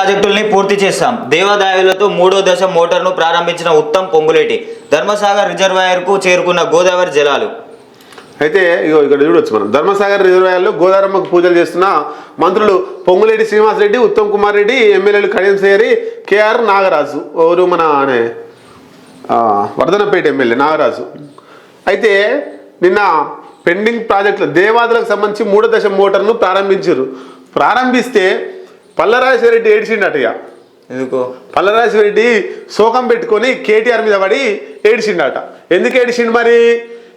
ప్రాజెక్టుల్ని పూర్తి చేస్తాం దేవాదాయులతో మూడో దశ మోటార్ను ప్రారంభించిన ఉత్తమ్ పొంగులేటి ధర్మసాగర్ రిజర్వాయర్కు చేరుకున్న గోదావరి జలాలు. అయితే ఇగో ఇక్కడ చూడొచ్చు మనం. ధర్మసాగర్ రిజర్వాయర్లో గోదారమ్మకు పూజలు చేస్తున్న మంత్రులు పొంగులేటి శ్రీనివాస్ రెడ్డి ఉత్తమ్ కుమార్ రెడ్డి ఎమ్మెల్యేలు కడియం సేరి కేఆర్ నాగరాజు. ఎవరు మన అనే వర్ధనపేట ఎమ్మెల్యే నాగరాజు. అయితే నిన్న పెండింగ్ ప్రాజెక్టులు దేవాదులకు సంబంధించి మూడో దశ మోటార్ను ప్రారంభించారు. ప్రారంభిస్తే పల్లరాజరెడ్డి ఏడిచిండట ఇక ఎందుకు? పల్లరాజరెడ్డి శోకం పెట్టుకొని కేటీఆర్ మీద పడి ఏడిచిండట. ఎందుకు ఏడిచిండు మరి?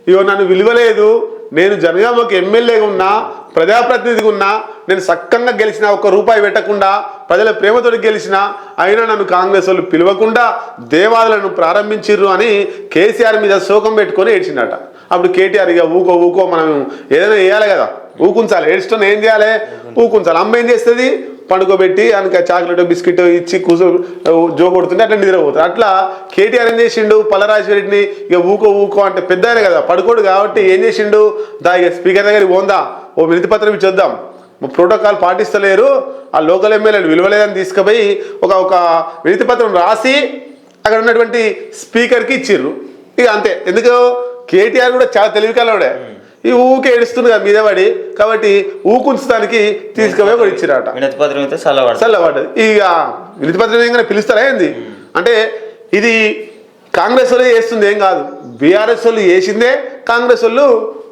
ఇగో నన్ను విలువలేదు. నేను జనగామకు ఎమ్మెల్యేగా ఉన్నా ప్రజాప్రతినిధిగా ఉన్నా నేను సక్కంగా గెలిచిన ఒక్క రూపాయి పెట్టకుండా ప్రజల ప్రేమతో గెలిచిన అయినా నన్ను కాంగ్రెస్ వాళ్ళు పిలవకుండా దేవాలయాలను ప్రారంభించిర్రు అని కేసీఆర్ మీద శోకం పెట్టుకొని ఏడ్చిండట. అప్పుడు కేటీఆర్ ఇక ఊకో ఊకో మనం ఏదైనా చేయాలి కదా. ఊకుంచాలి. ఏడుస్తున్న ఏం చేయాలి? ఊకుంచాలి. అమ్మ ఏం చేస్తుంది? పండుకోబెట్టి ఆయనకి చాక్లెట్ బిస్కెట్ ఇచ్చి కూర్చో జో కొడుతుంటే అట్లా నిద్రపోతుంది అట్లా కేటీఆర్ ఏం చేసిండు? పల్లరాజరెడ్డిని ఇక ఊకో ఊకో అంటే పెద్ద ఆయన కదా పడుకోడు కాబట్టి ఏం చేసిండు? దా ఇక స్పీకర్ దగ్గరికి పోందా? ఓ వినతి పత్రం ఇచ్చొద్దాం. ప్రోటోకాల్ పాటిస్తలేరు. ఆ లోకల్ ఎమ్మెల్యేలు విలువలేదని తీసుకుపోయి ఒక ఒక వినతి పత్రం రాసి అక్కడ ఉన్నటువంటి స్పీకర్కి ఇచ్చిర్రు. ఇక అంతే. ఎందుకు? కేటీఆర్ కూడా చాలా తెలివికలవాడే ఈ ఊకే ఏడుస్తుంది కదా మీద పడి. కాబట్టి ఊకుంచడానికి తీసుకుపోయి ఒకటి ఇచ్చిరాట. వినతి పత్రం అయితే చల్లబడతాం చల్లబడ్డది ఇక వినతి పత్రం ఏంగానే పిలుస్తారా ఏంది? అంటే ఇది కాంగ్రెస్ వాళ్ళు చేస్తుంది ఏం కాదు. బీఆర్ఎస్ వాళ్ళు చేసిందే కాంగ్రెస్ వాళ్ళు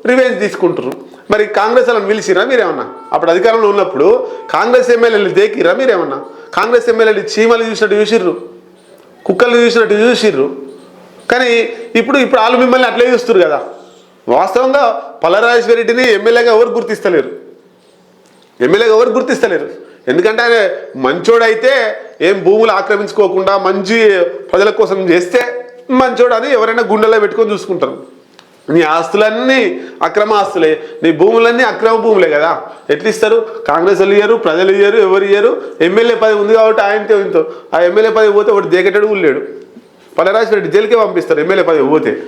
రివెంజ్ తీసుకుంటారు మరి కాంగ్రెస్ వాళ్ళని పిలిచిరా మీరేమన్నా? అప్పుడు అధికారంలో ఉన్నప్పుడు కాంగ్రెస్ ఎమ్మెల్యేలు దేకిరా మీరేమన్నా? కాంగ్రెస్ ఎమ్మెల్యేలు చీమలు చూసినట్టు చూసిర్రు. కుక్కలు చూసినట్టు చూసిర్రు. కానీ ఇప్పుడు ఇప్పుడు వాళ్ళు మిమ్మల్ని అట్లే చూస్తారు కదా. వాస్తవంగా పలరాజేశ్వర రెడ్డిని ఎమ్మెల్యేగా ఎవరు గుర్తిస్తలేరు? ఎమ్మెల్యేగా ఎవరు గుర్తిస్తలేరు? ఎందుకంటే ఆయన మంచోడైతే ఏం భూములు ఆక్రమించుకోకుండా మంచి ప్రజల కోసం చేస్తే మంచోడు అని ఎవరైనా గుండెలో పెట్టుకొని చూసుకుంటారు. నీ ఆస్తులన్నీ అక్రమ ఆస్తులే. నీ భూములన్నీ అక్రమ భూములే కదా. ఎట్లిస్తారు? కాంగ్రెస్ వాళ్ళు ఇయ్యరు ప్రజలు ఇయ్యరు ఎవరు ఇయ్యరు? ఎమ్మెల్యే పదవి ఉంది కాబట్టి ఆయనతో ఇంతో. ఆ ఎమ్మెల్యే పదవి పోతే ఒకటి దేకటాడు లేడు పల్లరాజు రెడ్డి జైలుకే పంపిస్తారు ఎమ్మెల్యే పదవి పోతే.